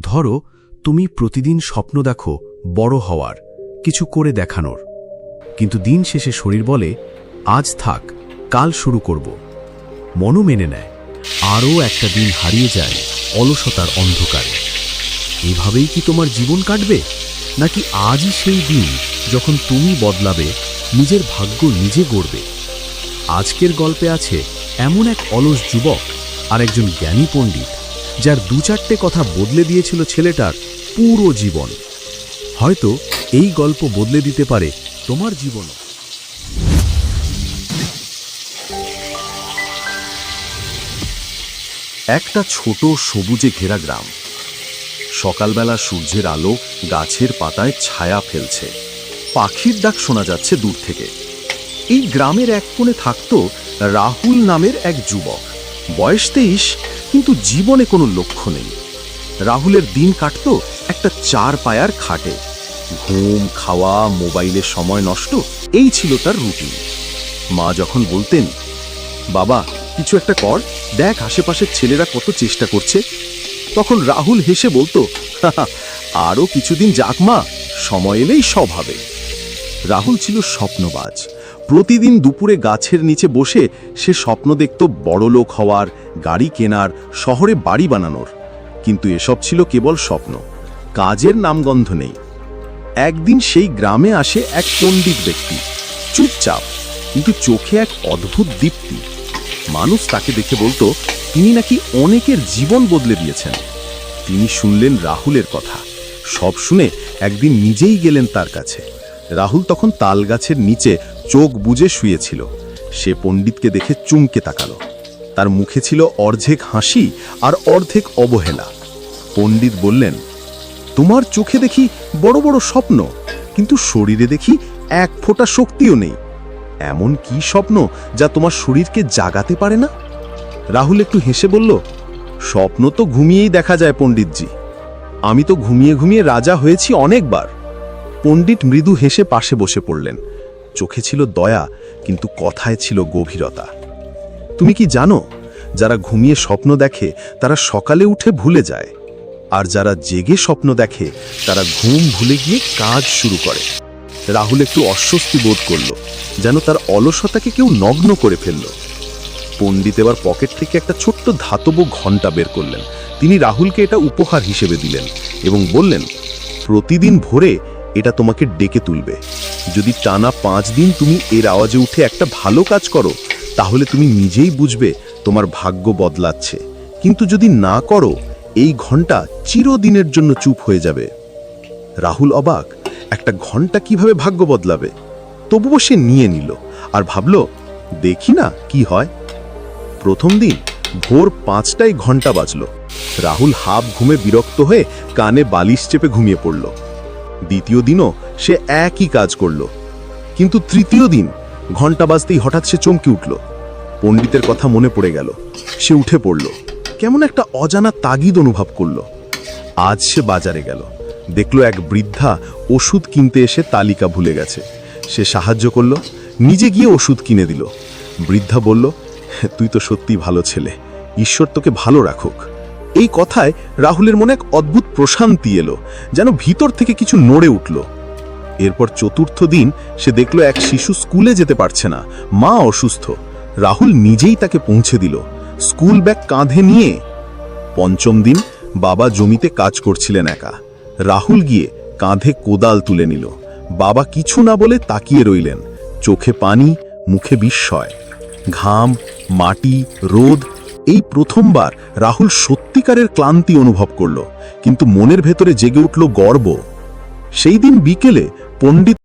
ধরো, তুমি প্রতিদিন স্বপ্ন দেখো বড় হওয়ার, কিছু করে দেখানোর। কিন্তু দিন শেষে শরীর বলে, আজ থাক, কাল শুরু করব। মনও মেনে নেয়, আরও একটা দিন হারিয়ে যায় অলসতার অন্ধকারে। এভাবেই কি তোমার জীবন কাটবে? নাকি আজই সেই দিন যখন তুমি বদলাবে, নিজের ভাগ্য নিজে গড়বে? আজকের গল্পে আছে এমন এক অলস যুবক আর একজন জ্ঞানী পণ্ডিত। যার দু চারটে কথা বদলে দিয়েছিল ছেলেটার পুরো জীবন। হয়তো এই গল্প বদলে দিতে পারে তোমার জীবনও একটা ছোট সবুজে ঘেরা গ্রাম। সকালবেলা সূর্যের আলো গাছের পাতায় ছায়া ফেলছে। পাখির ডাক শোনা যাচ্ছে দূর থেকে। এই গ্রামের এক কোণে থাকত রাহুল নামের এক যুবক। বয়স তেইশ কিন্তু জীবনে কোনো লক্ষ্য নেই। রাহুলের দিন কাটত একটা চার পায়ার খাটে। ঘুম খাওয়া মোবাইলে সময় নষ্ট এই ছিল তার রুটিন। মা যখন বলতেন বাবা কিছু একটা কর দেখ আশেপাশের ছেলেরা কত চেষ্টা করছে। তখন রাহুল হেসে বলতো "হাহা, আরও কিছুদিন যাক মা সময় এলেই সব হবে। রাহুল ছিল স্বপ্নবাজ। প্রতিদিন দুপুরে গাছের নিচে বসে সে স্বপ্ন দেখত বড়লোক হওয়ার, গাড়ি কেনার, শহরে বাড়ি বানানোর। কিন্তু এসব ছিল কেবল স্বপ্ন। কাজের নামগন্ধ নেই। একদিন সেই গ্রামে আসে এক পণ্ডিত ব্যক্তি। চুপচাপ, কিন্তু চোখে এক অদ্ভুত দীপ্তি। মানুষ তাকে দেখে বলতো, তিনি নাকি অনেকের জীবন বদলে দিয়েছেন। তিনি শুনলেন রাহুলের কথা। সব শুনে একদিন নিজেই গেলেন তার কাছে। রাহুল তখন তাল গাছের নিচে চোখ বুজে শুয়েছিল। সে পণ্ডিতকে দেখে চুমকে তাকালো। তার মুখে ছিল অর্ধেক হাসি আর অর্ধেক অবহেলা। পণ্ডিত বললেন, তোমার চোখে দেখি বড় বড় স্বপ্ন, কিন্তু শরীরে দেখি এক ফোঁটা শক্তিও নেই। এমন কি স্বপ্ন যা তোমার শরীরকে জাগাতে পারে না? রাহুল একটু হেসে বলল, স্বপ্ন তো ঘুমিয়েই দেখা যায় পণ্ডিতজি। আমি তো ঘুমিয়ে ঘুমিয়ে রাজা হয়েছি অনেকবার। পণ্ডিত মৃদু হেসে পাশে বসে পড়লেন। চোখে ছিল দয়া, কিন্তু কথায় ছিল গভীরতা। তুমি কি জানো, যারা ঘুমিয়ে স্বপ্ন দেখে, তারা সকালে উঠে ভুলে যায়। আর যারা জেগে স্বপ্ন দেখে, তারা ঘুম ভুলে গিয়ে কাজ শুরু করে। রাহুল একটু অস্বস্তি বোধ করল, যেন তার অলসতাকে কেউ নগ্ন করে ফেলল। পণ্ডিত এবার পকেট থেকে একটা ছোট্ট ধাতব ঘণ্টা বের করলেন। তিনি রাহুলকে এটা উপহার হিসেবে দিলেন এবং বললেন, প্রতিদিন ভোরে এটা তোমাকে ডেকে তুলবে। যদি টানা পাঁচ দিন তুমি এর আওয়াজে উঠে একটা ভালো কাজ করো, তাহলে তুমি নিজেই বুঝবে তোমার ভাগ্য বদলাচ্ছে। কিন্তু যদি না করো, এই ঘণ্টা চিরদিনের জন্য চুপ হয়ে যাবে। রাহুল অবাক, একটা ঘণ্টা কীভাবে ভাগ্য বদলাবে? তবুও সে নিয়ে নিল আর ভাবল, দেখি না কি হয়। প্রথম দিন ভোর পাঁচটায় ঘণ্টা বাজল। রাহুল হাফ ঘুমে বিরক্ত হয়ে কানে বালিশ চেপে ঘুমিয়ে পড়ল। দ্বিতীয় দিনও সে একই কাজ করল। কিন্তু তৃতীয় দিন ঘণ্টা বাজতেই হঠাৎ সে চমকে উঠল। পণ্ডিতের কথা মনে পড়ে গেল। সে উঠে পড়ল। কেমন একটা অজানা তাগিদ অনুভব করল। আজ সে বাজারে গেল। দেখল এক বৃদ্ধা ওষুধ কিনতে এসে তালিকা ভুলে গেছে। সে সাহায্য করল, নিজে গিয়ে ওষুধ কিনে দিল। বৃদ্ধা বলল তুই তো সত্যি ভালো ছেলে। ঈশ্বর তোকে ভালো রাখুক। এই কথায় রাহুলের মনে এক অদ্ভুত প্রশান্তি এলো, যেন ভিতর থেকে কিছু নড়ে উঠল। এরপর চতুর্থ দিন সে দেখল এক শিশু স্কুলে যেতে পারছে না, মা অসুস্থ। রাহুল নিজেই তাকে পৌঁছে দিল। স্কুল ব্যাগ কাঁধে নিয়ে পঞ্চম দিন বাবা জমিতে কাজ করছিলেন একা। রাহুল গিয়ে কাঁধে কোদাল তুলে নিল। বাবা কিছু না বলে তাকিয়ে রইলেন। চোখে পানি, মুখে বিস্ময়। ঘাম, মাটি, রোদ এই প্রথমবার রাহুল সত্যিকারের ক্লান্তি অনুভব করল, কিন্তু মনের ভেতরে জেগে উঠল গর্ব। সেই দিন বিকেলে পণ্ডিত